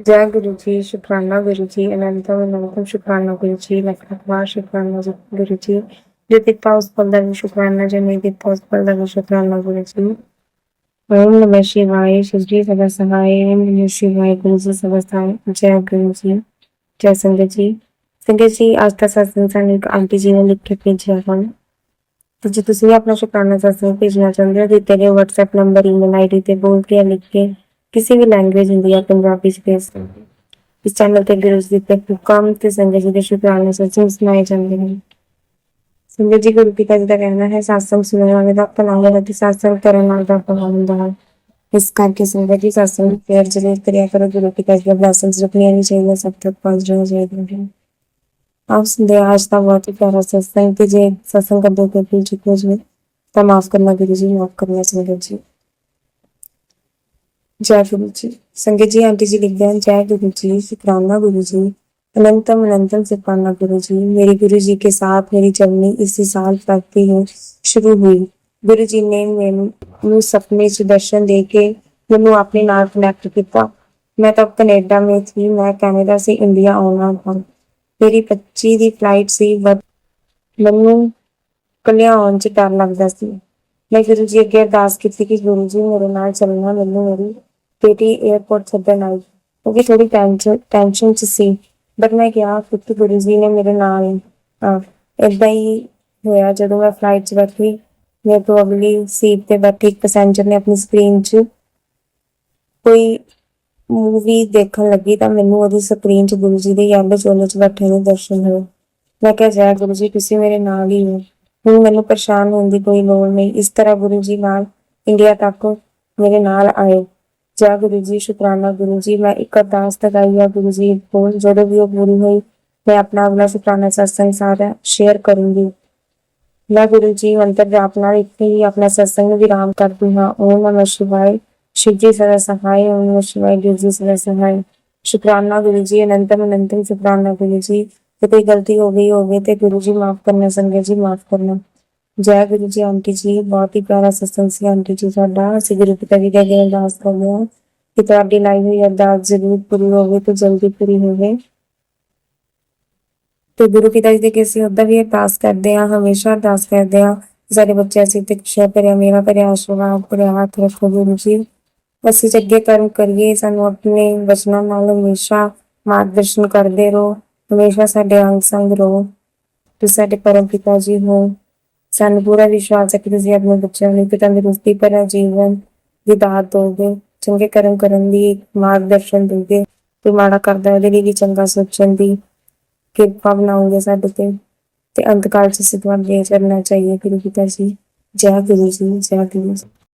ਜੈ ਗੁਰੂ ਜੀ, ਸ਼ੁਕਰਾਨਾ ਗੁਰੂ ਜੀ ਅਨੰਤਮ ਅਨੰਤਮ ਸ਼ੁਕਰਾਨਾ ਗੁਰੂ ਜੀ, ਲੱਖ ਸ਼ੁਕਰਾਨਾ ਗੁਰੂ ਜੀ। ਜੋ ਦਿੱਤਾ ਉਸ ਪਲ ਦਾ ਸ਼ੁਕਰਾਨਾ, ਜੋ ਨਹੀਂ ਦਿੱਤਾ ਉਸ ਪਲ ਦਾ ਸ਼ੁਕਰਾਨਾ ਗੁਰੂ ਜੀ। ਓਮ ਨਮः ਸ਼ਿਵਾय ਸ਼੍ਰੀ ਸਦਾ ਸਹਾਇ ਓਮ ਨਮः ਸ਼ਿਵਾय ਗੁਰੂ ਜੀ ਸਦਾ ਸਹਾਇ ਜੈ ਗੁਰੂ ਜੀ, ਜੈ ਸੰਗਤ ਜੀ। ਸੰਗਤ ਜੀ, ਅੱਜ ਦਾ ਸਤਸੰਗ ਸਾਨੂੰ ਇੱਕ ਆਂਟੀ ਜੀ ਨੇ ਲਿਖ ਕੇ ਭੇਜਿਆ ਹਨ ਤੇ ਜੇ ਤੁਸੀਂ ਆਪਣਾ ਸ਼ੁਕਰਾਨਾ ਸਤਸੰਗ ਭੇਜਣਾ ਚਾਹੁੰਦੇ ਹੋ ਦਿੱਤੇ ਗਏ WhatsApp ਨੰਬਰ ਈਮੇਲ ਆਈਡੀ ਤੇ ਬੋਲ ਕੇ ਲਿਖ ਕੇ ਕਿਸੇ ਵੀ ਲੈਂਗੁਏਜ ਹੁੰਦੀ ਹੈ ਪੰਜਾਬੀ ਚ ਭੇਜ ਸਕਦੇ। ਇਸ ਚੈਨਲ ਤੇ ਗੁਰੂ ਜੀ ਦੇ ਹੁਕਮ ਤੇ ਸੰਗਤ ਜੀ ਦੇ ਸ਼ੁਕਰਾਨੇ ਸੱਚੇ ਸੁਣਾਏ ਜਾਂਦੇ ਹਨ ਸੰਗਤ ਜੀ ਗੁਰੂ ਪਿਤਾ ਜੀ ਦਾ ਕਹਿਣਾ ਹੈ satsang ਸੁਣਨ ਵਾਲੇ ਦਾ ਭਲਾ ਹੁੰਦਾ ਤੇ satsang ਕਰਨ ਨਾਲ ਦਾ ਭਲਾ ਹੁੰਦਾ ਹੈ। ਇਸ ਕਰਕੇ ਸੰਗਤ ਜੀ satsang ਫੇਰ ਜਰੂਰ ਕਰਿਆ ਕਰੋ ਗੁਰੂ ਪਿਤਾ ਜੀ ਦਾ ਬਲੇਸਿੰਗਸ ਰੁਕਣੀਆਂ ਨਹੀਂ ਚਾਹੀਦੀਆਂ ਸਭ ਤੱਕ ਪਹੁੰਚ ਰਹਿਣਾ ਚਾਹੀਦਾ ਹੈ ਆਪ ਸੁਣਦੇ ਹਾਂ ਅੱਜ ਦਾ ਬਹੁਤ ਹੀ ਪਿਆਰਾ ਸਤਸੰਗ ਤੇ ਜੇ ਸਤਸੰਗ ਕਰਦੇ ਤੇ ਭੁੱਲ ਚੁੱਕੇ ਹੋ ਤਾਂ ਮਾਫ ਕਰਨਾ ਗੁਰੂ ਜੀ ਮਾਫ ਕਰਨਾ ਸੰਗਤ ਜੀ। ਜੈ ਗੁਰੂ ਜੀ। ਸੰਗਤ ਜੀ, ਆਂਟੀ ਜੀ ਲਿਖਦੇ ਹਨ, ਜੈ ਗੁਰੂ ਜੀ, ਸ਼ੁਕਰਾਨਾ ਗੁਰੂ ਜੀ। ਅਨੰਤਮ ਅਨੰਤਮ ਸਿਫਾਨਾ ਗੁਰੂ ਜੀ। ਮੇਰੇ ਗੁਰੂ ਜੀ ਕੇ ਸਾਥ ਮੇਰੀ ਜਰਨੀ ਇਸੇ ਸਾਲ ਪ੍ਰਾਪਤੀ ਹੋ ਸ਼ੁਰੂ ਹੋਈ। ਗੁਰੂ ਜੀ ਨੇ ਮੈਨੂੰ ਸੁਪਨੇ ਚ ਦਰਸ਼ਨ ਦੇ ਕੇ ਮੈਨੂੰ ਆਪਣੇ ਨਾਲ ਕਨੈਕਟ ਕੀਤਾ। ਮੈਂ ਤਾਂ ਕੈਨੇਡਾ ਵਿੱਚ ਸੀ, ਮੈਂ ਕੈਨੇਡਾ ਸੇ, ਇੰਡੀਆ ਆਉਣਾ ਹਾਂ ਮੇਰੀ 25 ਦੀ ਫਲਾਈਟ ਸੀ ਮੈਨੂੰ ਕੱਲਿਆ ਆਉਣ ਚ ਡਰ ਲੱਗਦਾ ਸੀ। ਮੈਂ ਗੁਰੂ ਜੀ ਅੱਗੇ ਅਰਦਾਸ ਕੀਤੀ ਕਿ ਗੁਰੂ ਜੀ ਮੇਰੇ ਨਾਲ ਚੱਲਣਾ, ਮੈਨੂੰ ਮੇਰੀ ਬੇਟੀ 에어ਪੋਰਟ ਛੱਡਣ ਆਈ ਕਿਉਂਕਿ ਥੋੜੀ ਟੈਨਸ਼ਨ ਟੈਨਸ਼ਨ 'ਚ ਸੀ। ਬਟ ਮੈਂ ਕਿਹਾ ਕਿ ਗੁਰੂ ਜੀ ਨੇ ਮੇਰੇ ਨਾਲ ਇਦਾਂ ਹੀ ਹੋਇਆ ਜਦੋਂ ਮੈਂ ਫਲਾਈਟ 'ਚ ਬੈਠੀ। ਮੇਰੇ ਤੋਂ ਅਗਲੀ ਸੀਟ ਤੇ ਬੈਠੇ ਇੱਕ ਪੈਸੇਂਜਰ ਨੇ ਆਪਣੀ ਸਕਰੀਨ 'ਚ। ਕੋਈ ਮੂਵੀ ਦੇਖਣ ਲੱਗੀ ਤਾਂ ਮੈਨੂੰ ਉਹਦੀ ਸਕਰੀਨ 'ਚ ਗੁਰੂ ਜੀ ਦੇ ਯਾਦ ਚੋਲੇ 'ਚ ਬੈਠੇ ਦੇ ਦਰਸ਼ਨ ਹੋਏ। ਮੈਂ ਕਿਹਾ, ਜੈ ਗੁਰੂ ਜੀ, ਤੁਸੀਂ ਮੇਰੇ ਨਾਲ ਹੀ ਹੋ। ਹੁਣ ਮੈਨੂੰ ਪਰੇਸ਼ਾਨ ਹੋਣ ਦੀ ਕੋਈ ਲੋੜ ਨਹੀਂ। ਇਸ ਤਰ੍ਹਾਂ ਗੁਰੂ ਜੀ ਨਾਲ, ਇੰਡੀਆ ਤੱਕ ਮੇਰੇ ਨਾਲ ਆਏ। ਜੈ ਗੁਰੂ ਜੀ ਸ਼ੁਕਰਾਨਾ ਗੁਰੂ ਜੀ, ਮੈਂ ਇੱਕ ਅਰਦਾਸ ਲਗਾਈ ਆ ਗੁਰੂ ਜੀ ਕੋਲ, ਜਦੋਂ ਵੀ ਉਹ ਪੂਰੀ ਹੋਈ, ਮੈਂ ਆਪਣਾ ਅਗਲਾ ਸ਼ੁਕਰਾਨਾ ਸਤਸੰਗ ਸਾਰਾ ਸ਼ੇਅਰ ਕਰੂੰਗੀ। ਮੈਂ ਗੁਰੂ ਜੀ ਮੰਤਰ ਜਾਪ ਨਾਲ ਇੱਥੇ ਹੀ ਆਪਣਾ ਸਤਸੰਗ ਵਿਰਾਮ ਕਰਦੀ ਹਾਂ। ਓਮ ਨਮः ਸ਼ਿਵਾਏ। ਸ਼ਿਵ ਜੀ ਸਦਾ ਸਹਾਇ ਓਮ ਨਮः ਸ਼ਿਵਾਏ, ਗੁਰੂ ਜੀ ਸਦਾ ਸਹਾਈ। ਸ਼ੁਕਰਾਨਾ ਗੁਰੂ ਜੀ, ਅਨੰਤਮ ਅਨੰਤਮ ਸ਼ੁਕਰਾਨਾ ਗੁਰੂ ਜੀ। ਕਿਤੇ ਗਲਤੀ ਹੋ ਗਈ ਹੋਵੇ ਤੇ ਗੁਰੂ ਜੀ ਮਾਫ ਕਰਨਾ, ਸੰਗਤ ਜੀ ਮਾਫ ਕਰਨਾ। ਜੈ ਗੁਰੂ ਜੀ, ਆਂਟੀ ਜੀ, ਬਹੁਤ ਹੀ ਪਿਆਰਾ ਸਤਸੰਗ ਸੀ ਆਂਟੀ ਜੀ ਤੁਹਾਡਾ ਅਸੀਂ ਗੁਰੂ ਪਿਤਾ ਜੀ ਦੇ ਅੱਗੇ ਅਰਦਾਸ ਕਰਦੇ ਹਾਂ ਕਿ ਤੁਹਾਡੀ ਲਾਈ ਹੋਈ ਅਰਦਾਸ ਜ਼ਰੂਰ ਪੂਰੀ ਹੋਵੇ ਤੇ ਜਲਦੀ ਪੂਰੀ ਹੋਵੇ। ਤੇ ਗੁਰੂ ਪਿਤਾ ਜੀ ਦੇ ਅੱਗੇ ਅਸੀਂ ਵੀ ਅਰਦਾਸ ਕਰਦੇ ਹਾਂ, ਹਮੇਸ਼ਾ ਅਰਦਾਸ ਕਰਦੇ ਹਾਂ। ਸਾਡੇ ਬੱਚੇ ਅਸੀਂ ਤੇ ਖੁਸ਼ੀਆਂ ਭਰਿਆ, ਮੇਰਾ ਭਰਿਆ, ਆਸ਼ੀਰਵਾਦ ਭਰਿਆ, ਹੱਥ ਰੱਖੋ ਗੁਰੂ ਜੀ। ਅਸੀਂ ਚੰਗੇ ਕਰਮ ਕਰੀਏ, ਸਾਨੂੰ ਆਪਣੇ ਵਚਨਾਂ ਨਾਲ ਹਮੇਸ਼ਾ ਮਾਰਗਦਰਸ਼ਨ ਕਰਦੇ ਰਹੋ, ਹਮੇਸ਼ਾ ਸਾਡੇ ਅੰਗ ਸੰਗ ਰਹੋ ਤੁਸੀਂ ਸਾਡੇ ਪਰਮ ਪਿਤਾ ਜੀ ਹੋ ਸਾਨੂੰ ਪੂਰਾ ਵਿਸ਼ਵਾਸ ਹੈ ਕਿ ਤੁਸੀਂ ਆਪਣੇ ਬੱਚਿਆਂ ਨੂੰ ਇੱਕ ਤੰਦਰੁਸਤੀ ਭਰਿਆ ਜੀਵਨ ਦੀ ਦਾਤ ਦੋਗੇ, ਚੰਗੇ ਕਰਮ ਕਰਨ ਦੀ, ਮਾਰਗਦਰਸ਼ਨ ਦੋਗੇ ਕੋਈ ਮਾੜਾ ਕਰਦਾ ਉਹਦੇ ਲਈ ਵੀ ਚੰਗਾ ਸੋਚਣ ਦੀ ਕਿਰਪਾ ਬਣਾਓਗੇ ਸਾਡੇ ਤੇ। ਤੇ ਅੰਤਕਾਲ ਚ ਅਸੀਂ ਤੁਹਾਡੇ ਕਰਨਾ ਚਾਹੀਏ ਗੁਰੂ ਪਿਤਾ ਜੀ, ਜੈ ਗੁਰੂ ਜੀ, ਜੈ ਗੁਰੂ ਜੀ।